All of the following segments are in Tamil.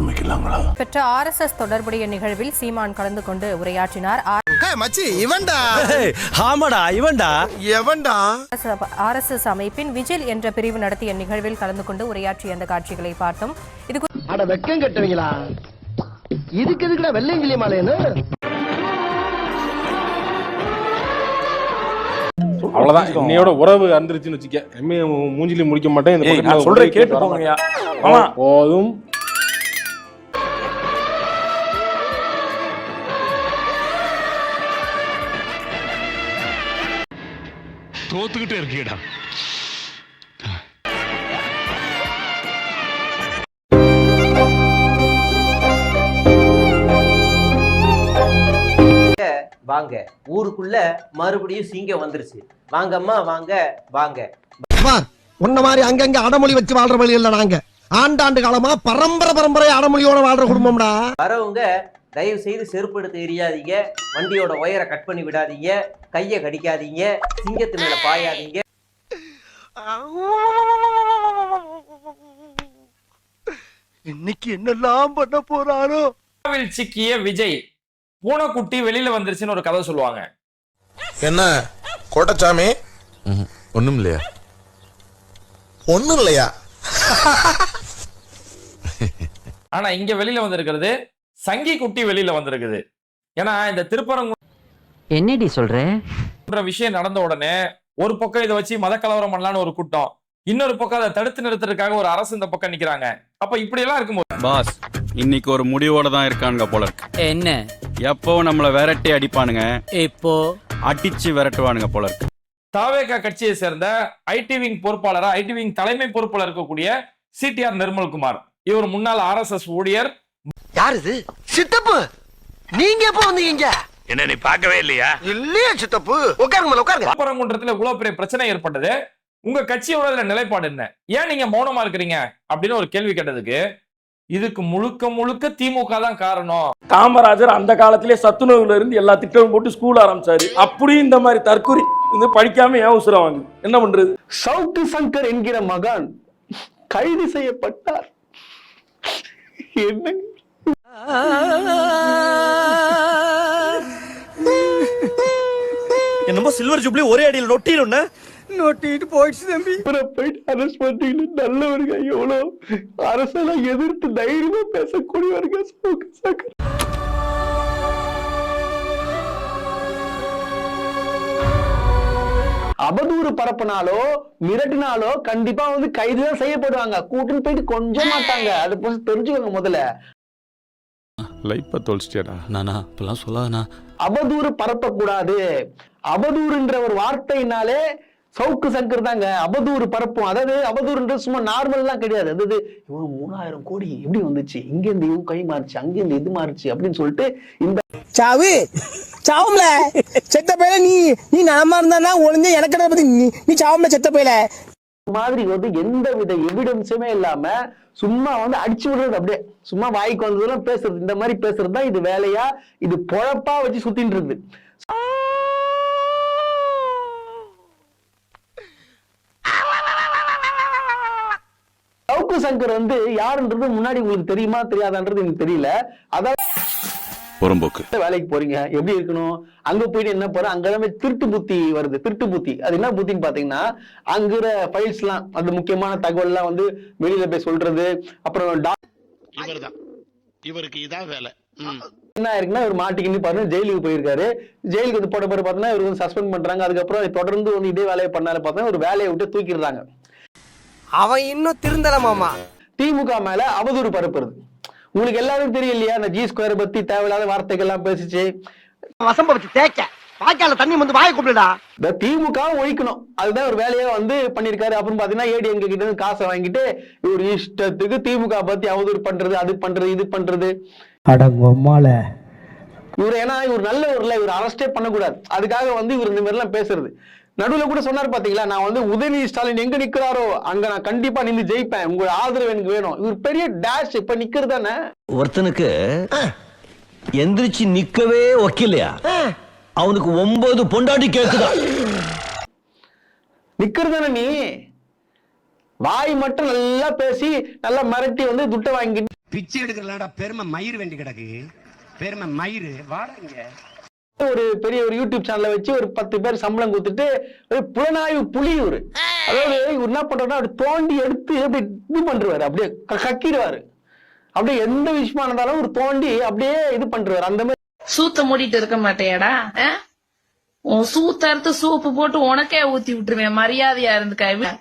ஆரம்பிக்கலாங்களா? பெற்ற ஆர்எஸ்எஸ் தொடர்புடைய நிகழ்வில் சீமான் கலந்து கொண்டு உரையாற்றினார். மச்சி இவன்டா? ஆமாடா இவன்டா? எவன்டா? ஆர்எஸ்எஸ் அமைப்பின் விஜில் என்ற பிரிவு நடத்திய நிகழ்வில் கலந்து கொண்டு உரையாற்றிய அந்த காட்சிகளை பார்த்தோம். இது அட வெக்கம் கட்டுவீங்களா? இதுக்கு எதுக்குடா வெள்ளையங்கிலி மாலைன்னு? அவ்வளவுதான். இன்னையோட உறவு அந்திருச்சுன்னு வச்சுக்க. எம்ஏ மூஞ்சிலி முடிக்க மாட்டேன். சொல்றேன் கேட்டு போதும். தோத்துக்கிட்டே இருக்கீடா வாங்க ஊருக்குள்ள மறுபடியும் சிங்கம் வந்துருச்சு. வாங்க அம்மா வாங்க. வாங்க உன்ன மாதிரி அங்கங்க அடமொழி வச்சு வாழ்ற வழி இல்ல நாங்க ஆண்டாண்டு காலமா பரம்பரை பரம்பரை அடமொழியோட வாழ்ற குடும்பம்டா. வரவங்க தயவு செய்து செருப்பு எடுத்து எரியாதீங்க. வண்டியோட ஒயரை கட் பண்ணி விடாதீங்க. கையை கடிக்காதீங்க. சிங்கத்து மேல பாயாதீங்க. இன்னைக்கு என்னெல்லாம் பண்ண போறாரோ? சிக்கிய விஜய் பூனைக்குட்டி வெளியில வந்துருச்சுன்னு ஒரு கதை சொல்லுவாங்க. என்ன? கோட்டச்சாமி? ஒண்ணும் இல்லையா? ஒண்ணும் இல்லையா? ஆனா இங்க வெளியில வந்திருக்கிறது சங்கி குட்டி வெளியில வந்திருக்குது. ஏன்னா இந்த திருப்பரங்குன்ற என்னடி சொல்ற? விஷயம் நடந்த உடனே ஒரு பக்கம் இதை வச்சு மத கலவரம் பண்ணலான்னு ஒரு கூட்டம். இன்னொரு பக்கம் அதை தடுத்து நிறுத்துறதுக்காக ஒரு அரசு இந்த பக்கம் நிக்கிறாங்க. அப்ப இப்படி எல்லாம் இருக்கும்போது பாஸ் இன்னைக்கு ஒரு முடிவோட தான் இருக்கானுங்க போல இருக்கு. என்ன? எப்போ நம்மள விரட்டி அடிப்பானுங்க. இப்போ அடிச்சு விரட்டுவானுங்க போல இருக்கு. தாவேகா கட்சியை சேர்ந்த ஐடி விங் பொறுப்பாளரா ஐடி விங் தலைமை பொறுப்பாளர் இருக்கக்கூடிய சிடிஆர் நிர்மல்குமார். இவர் முன்னாள் ஆர்எஸ்எஸ் ஊழியர் யார் இது சித்தப்பு! நீங்க எப்ப வந்தீங்க? என்ன நீ பார்க்கவே இல்லையா? இல்லையா சித்தப்பு. உட்காருங்க மேல உட்காருங்க. திருப்பரங்குன்றத்துல இவ்வளவு பெரிய பிரச்சனை ஏற்பட்டது. உங்க கட்சியோட நிலைப்பாடு என்ன? ஏன் நீங்க மௌனமா இருக்கிறீங்க? அப்படின்னு ஒரு கேள்வி கேட்டதுக்கு இதுக்கு முழுக்க முழுக்க திமுக தான் காரணம். காமராஜர் அந்த காலத்திலே சத்துணவுல இருந்து எல்லா திட்டமும் போட்டு ஸ்கூல் ஆரம்பிச்சாரு. அப்படியும் இந்த மாதிரி தற்கொலை வந்து படிக்காம ஏன் உசுரம் வாங்குது? என்ன பண்றது? சவுக்கு சங்கர் என்கிற மகான் கைது செய்யப்பட்டார். என்ன என்னமோ சில்வர் ஜூப்ளி ஒரே அடியில் நொட்டிடும் நோட்டிட்டு போயிடுச்சு தம்பி. போயிட்டு அரெஸ்ட் பண்றீங்க நல்லவருங்க எவ்வளவு அரசெல்லாம் எதிர்த்து தைரியமா பேசக்கூடியவருங்க அவதூறு பரப்புனாலோ மிரட்டினாலோ கண்டிப்பா வந்து கைதுதான் செய்யப்படுவாங்க. கூட்டுன்னு போயிட்டு கொஞ்சம் மாட்டாங்க அது தெரிஞ்சுக்கோங்க முதல்ல. லைப்ப தொலைச்சிட்டியாடா. நானா இப்பெல்லாம் சொல்லாதண்ணா. அவதூறு பரப்பக்கூடாது. அவதூறுன்ற ஒரு வார்த்தையினாலே சவுக்கு சங்கர் தாங்க. அவதூறு பரப்பும். அதாவது அவதூறுன்றது சும்மா நார்மல்லாம் கிடையாது. அதாவது இவன் மூணாயிரம் கோடி எப்படி வந்துச்சு? இங்க இருந்து இவன் கை மாறுச்சு அங்க இருந்து இது மாறுச்சு அப்படின்னு சொல்லிட்டு இந்த சாவு சாவும்ல. செத்த பையல நீ நீ நலமா இருந்தானா? ஒளிஞ்ச எனக்கு என்ன பத்தி நீ நீ சாவும்ல செத்த பையல. மாதிரி வந்து எந்த வித எவிடன்ஸுமே இல்லாம சும்மா வந்து அடிச்சு விடுறது அப்படியே. சும்மா வாய்க்கு வந்ததெல்லாம் பேசுறது. இந்த மாதிரி பேசுறது தான் இது வேலையா? இது பொழப்பா வச்சு சுத்தின்னு இருக்குது சவுக்கு சங்கர் வந்து யாருன்றது முன்னாடி உங்களுக்கு தெரியுமா தெரியாதான்றது எனக்கு தெரியல. அதாவது புறம்போக்கு. வேலைக்கு போறீங்க? எப்படி இருக்கணும்? அங்க போயிட்டு என்ன போற? அங்கதான் போய் திருட்டு புத்தி வருது. திருட்டு புத்தி. அது என்ன புத்தின்னு பாத்தீங்கன்னா அங்குற ஃபைல்ஸ் எல்லாம் அந்த முக்கியமான தகவல் எல்லாம் வந்து வெளியில போய் சொல்றது. அப்புறம் இவர்தான். இவருக்கு இதான் வேலை. என்ன ஆயிருக்குன்னா இவர் மாட்டிக்கின்னு பாருங்க ஜெயிலுக்கு போயிருக்காரு. ஜெயிலுக்கு வந்து போட்ட பிறகு பார்த்தீங்கன்னா இவர் வந்து சஸ்பெண்ட் பண்றாங்க. அதுக்கப்புறம் தொடர்ந்து வந்து இதே வேலையை பண்ணால பார்த்தா ஒரு வேலையை விட்டு தூக்கிடுறாங்க. அவன் இன்னும் திருந்தல மாமா. திமுக மேல அவதூறு பரப்புறது. உங்களுக்கு எல்லாரும் தெரியும் இல்லையா அந்த ஜி ஸ்கொயர் பத்தி தேவையில்லாத வார்த்தைகள் எல்லாம் பேசிச்சு. வசம்ப வச்சு தேய்க்க வாய்க்கால தண்ணி வந்து வாயை கூப்பிடுடா. இந்த திமுக ஒழிக்கணும். அதுதான் ஒரு வேலையா வந்து பண்ணிருக்காரு அப்புறம் பாத்தீங்கன்னா ஏடிஎம்கே கிட்ட இருந்து காசை வாங்கிட்டு இவர் இஷ்டத்துக்கு திமுக பத்தி அவதூறு பண்றது அது பண்றது இது பண்றது. அடங்கம்மால இவர் ஏன்னா இவர் நல்ல ஊர்ல இவர் அரெஸ்டே பண்ணக்கூடாது. அதுக்காக வந்து இவர் இந்த மாதிரி எல்லாம் பேசுறது. நடுவுல கூட சொன்னார் பாத்தீங்களா? நான் வந்து உதயநிதி ஸ்டாலின் எங்க நிக்கிறாரோ அங்க நான் கண்டிப்பா நின்னு ஜெயிப்பேன். உங்க ஆதரவு எனக்கு வேணும். இவர் பெரிய டேஷ் இப்ப நிக்கிறது தானே? ஒருத்தனுக்கு எந்திரிச்சு நிக்கவே ஒக்கில்லையா அவனுக்கு ஒன்பது பொண்டாட்டி கேக்குதா? நிக்கிறது தானே நீ? வாய் மட்டும் நல்லா பேசி நல்லா மிரட்டி வந்து துட்டை வாங்கிட்டு பிச்சை எடுக்கிறலாடா பெருமை மயிர் வேண்டி கிடக்கு. பெருமை மயிர். வாடங்க ஒரு பெரிய ஒரு யூடியூப் சேனலை வச்சு ஒரு பத்து பேர் சம்பளம் கொடுத்துட்டு ஒரு புலனாய்வு புலி இவரு. அதாவது இவர் என்ன பண்றாருன்னா அப்படி தோண்டி எடுத்து அப்படி இது பண்றாரு. அப்படியே கக்கிடுவாரு. அப்படியே எந்த விஷயமா இருந்தாலும் ஒரு தோண்டி அப்படியே இது பண்றாரு. அந்த மாதிரி சூத்த மூடிட்டு இருக்க? உன் சூத்த அறுத்து சூப்பு போட்டு உனக்கே ஊத்தி விட்டுருவேன். மரியாதையா இருந்துக்க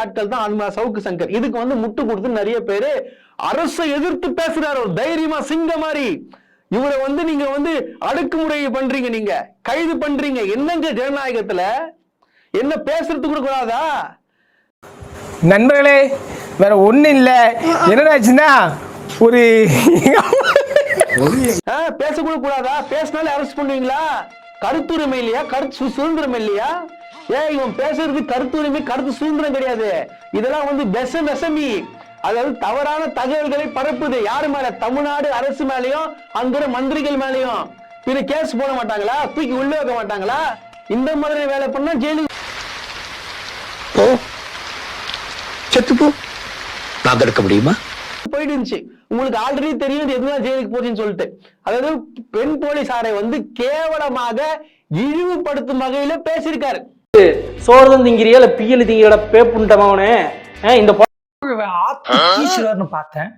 ஆட்கள் தான் அந்த சவுக்கு சங்கர். இதுக்கு வந்து முட்டு கொடுத்து நிறைய பேரு அரசை எதிர்த்து பேசுறாரு. ஒரு தைரியமா சிங்க மாதிரி. இவரை வந்து நீங்க வந்து அடக்குமுறை பண்றீங்க நீங்க கைது பண்றீங்க. என்னங்க ஜனநாயகத்துல? என்ன பேசுறதுக்கு கூட கூடாதா? நண்பர்களே வேற ஒண்ணும் இல்ல. என்னடாச்சுன்னா ஒரு பேசக்கூட கூடாதா? பேசினாலே அரெஸ்ட் பண்ணுவீங்களா? கருத்துரிமை இல்லையா? கருத்து சுதந்திரம் இல்லையா? ஏன் இவன் பேசுறது கருத்துரிமை கருத்து சுதந்திரம் கிடையாது. இதெல்லாம் வந்து விஷ விஷமி. அதாவது தவறான தகவல்களை பரப்புது. யாரு மேல? தமிழ்நாடு அரசு மேலயும் அங்கிற மந்திரிகள் மேலயும் பின்ன கேஸ் போட மாட்டாங்களா? தூக்கி உள்ள வைக்க மாட்டாங்களா? இந்த மாதிரி வேலை பண்ணா ஜெயிலுக்கு செத்து போ. நான் தடுக்க முடியுமா? போயிட்டு இருந்துச்சு. உங்களுக்கு ஆல்ரெடி தெரியும் எதுதான் ஜெயிலுக்கு போச்சுன்னு சொல்லிட்டு. அதாவது பெண் போலீசாரை வந்து கேவலமாக இழிவுபடுத்தும் வகையில பேசியிருக்காரு. சோறுதான் திங்கிறியா? இல்ல பியல் திங்கிற பேப்புண்டமாவனே இந்த ஈஸ்வரர்னு பார்த்தேன்.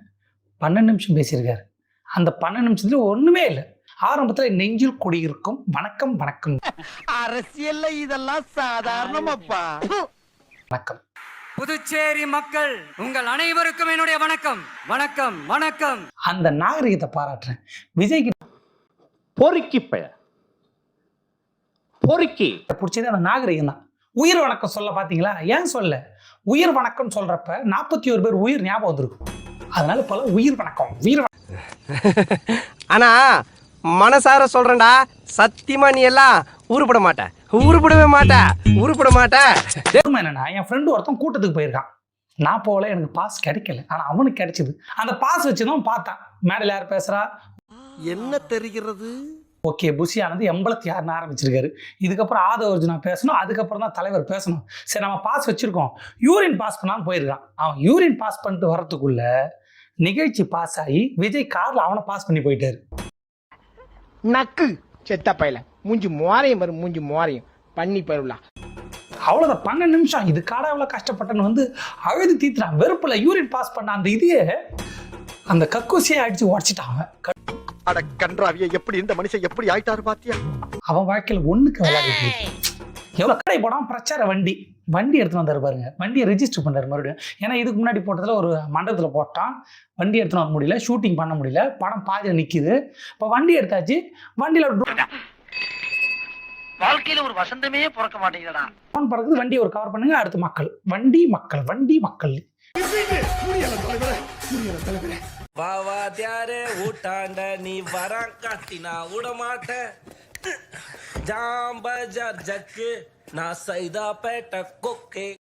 பன்னெண்டு நிமிஷம் பேசியிருக்காரு. அந்த பன்னெண்டு நிமிஷத்துல ஒண்ணுமே இல்லை. ஆரம்பத்துல நெஞ்சில் குடியிருக்கும் வணக்கம் வணக்கம். அரசியல்ல இதெல்லாம் சாதாரணமாப்பா. வணக்கம். புதுச்சேரி மக்கள் உங்கள் அனைவருக்கும் என்னுடைய வணக்கம். வணக்கம் வணக்கம். அந்த நாகரிகத்தை பாராட்டுறேன். விஜய் கிட்ட பொறுக்கி பெய பொறுக்கி. பிடிச்சது அந்த நாகரிகம் தான் உயிர் வணக்கம் சொல்ல பாத்தீங்களா? ஏன் சொல்ல உயிர் வணக்கம் சொல்றப்ப நாற்பத்தி ஒரு பேர் உயிர் ஞாபகம் வந்திருக்கும். அதனால பல உயிர் வணக்கம். உயிர் ஆனா மனசார சொல்றேன்டா சத்தியமா நீ எல்லாம் உருப்பட மாட்ட. உருப்படவே மாட்ட. உருப்பட மாட்ட. வணக்கம் என்னன்னா என் ஃப்ரெண்டு ஒருத்தன் கூட்டத்துக்கு போயிருக்கான். நான் போகல எனக்கு பாஸ் கிடைக்கல. ஆனா அவனுக்கு கிடைச்சது. அந்த பாஸ் வச்சுதான் பார்த்தான். மேடையில் யார் பேசுறா? என்ன தெரிகிறது? ஓகே புஷி ஆனது எண்பத்தி ஆறுன்னு ஆரம்பிச்சிருக்காரு. இதுக்கப்புறம் ஆதவ அர்ஜுனா பேசணும் அதுக்கப்புறம் தான் தலைவர் பேசணும். சரி நம்ம பாஸ் வச்சிருக்கோம். யூரின் பாஸ் பண்ணாலும் போயிருக்கான். அவன் யூரின் பாஸ் பண்ணிட்டு வரதுக்குள்ள நிகழ்ச்சி பாஸ் ஆகி விஜய் கார்ல அவனை பாஸ் பண்ணி போயிட்டாரு. நக்கு செத்த பையல. மூஞ்சி மோரையும் வரும் மூஞ்சி மோரையும் பண்ணி பருவலா அவ்வளோதான் பன்னெண்டு நிமிஷம். இதுக்காக அவ்வளோ கஷ்டப்பட்டேன்னு வந்து அழுது தீத்துறான் வெறுப்புல யூரின் பாஸ் பண்ண அந்த இதையே அந்த கக்கூசியை அடிச்சு உடச்சிட்டான் அட கன்றாவிய எப்படி இந்த மனுஷன் எப்படி ஆயிட்டாரு பாத்தியா? அவன் வாழ்க்கையில் ஒண்ணுக்கு விளையாடிட்டு எவ்வளோ கடை படம் பிரச்சார வண்டி வண்டி எடுத்துன்னு வந்தாரு பாருங்க. வண்டியை ரெஜிஸ்டர் பண்ணாரு மறுபடியும். ஏன்னா இதுக்கு முன்னாடி போட்டதுல ஒரு மண்டபத்தில் போட்டான். வண்டி எடுத்துன்னு வர முடியல ஷூட்டிங் பண்ண முடியல. படம் பாதியில் நிக்குது. இப்போ வண்டி எடுத்தாச்சு. வண்டியில் வாழ்க்கையில ஒரு வசந்தமே பிறக்க மாட்டேங்கிறடா ட்ரோன் பறக்குது வண்டியை ஒரு கவர் பண்ணுங்க அடுத்து மக்கள். வண்டி மக்கள் வண்டி மக்கள். வாவாத்தியாரே ஊட்டாண்ட நீ வரான் காட்டினா விடமாட்ட ஜாம்பஜார் ஜக்கு நான் சைதா பேட்ட கொக்கே.